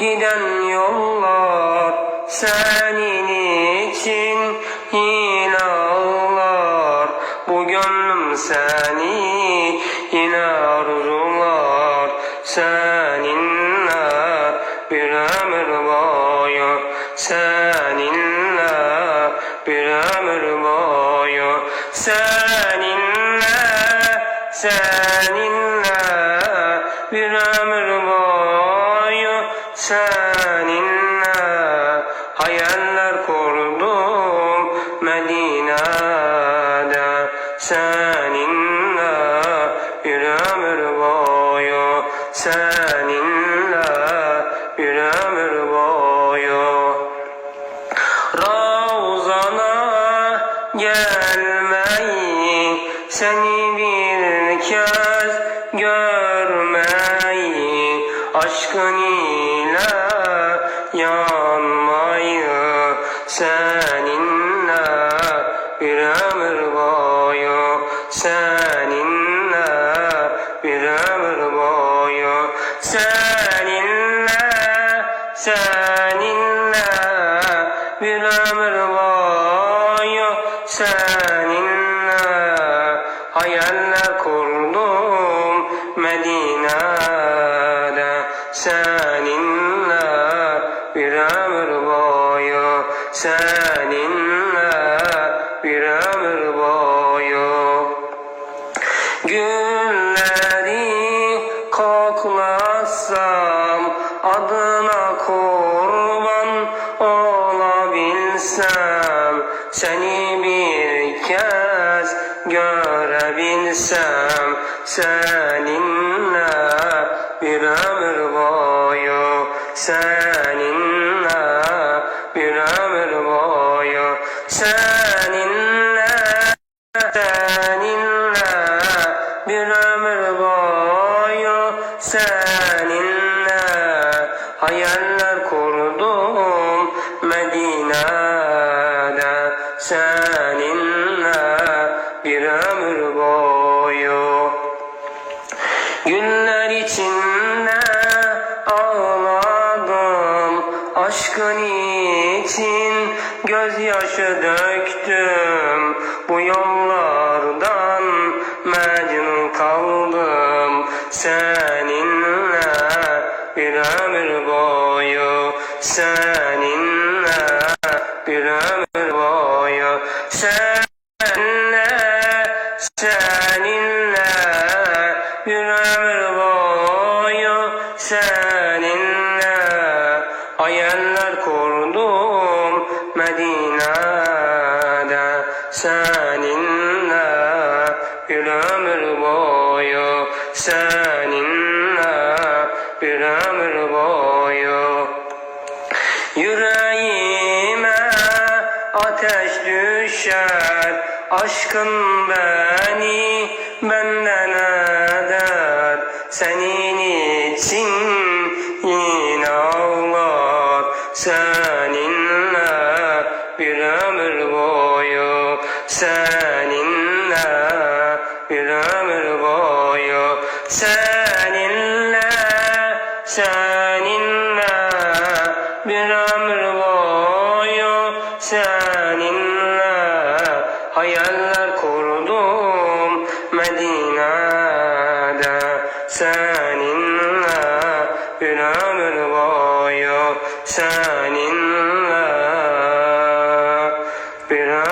giden yollar senin için yine ağlar. Bu gönlüm seni yine arzular. Seninle bir ömür boyu seninle bir ömür boyu. Seninle seninle seninle hayaller kurdum Medine'de. Seninle bir ömür boyu seninle bir ömür boyu. Ravzana gelmeyi seni bir kez görmeyi aşkın seninle bir ömür boyu seninle bir ömür boyu seninle seninle bir ömür boyu seninle. Hayaller kurdum Medine'de seninle bir ömür boyu. Gülleri koklasam adına kurban olabilsem seni bir kez görebilsem seninle bir ömür boyu seninle seninle hayaller kurdum Medine'de. Seninle bir ömür boyu. Günler içinde ağladım Aşkın için. Gözyaşı döktüm Bu yollardan. Mecnun kaldım Seninle bir ömür boyu Seninle bir ömür boyu Seninle, seninle bir ömür boyu seninle. Hayaller kurdum Medine'de seninle bir ömür ateş düşer. Aşkın beni benden eder. Senin için yine ağlar. Seninle bir ömür boyu. Seninle bir ömür boyu. Seninle Seninle bir ömür boyu. Seninle seninle bir ömür boyu seninle bir ömür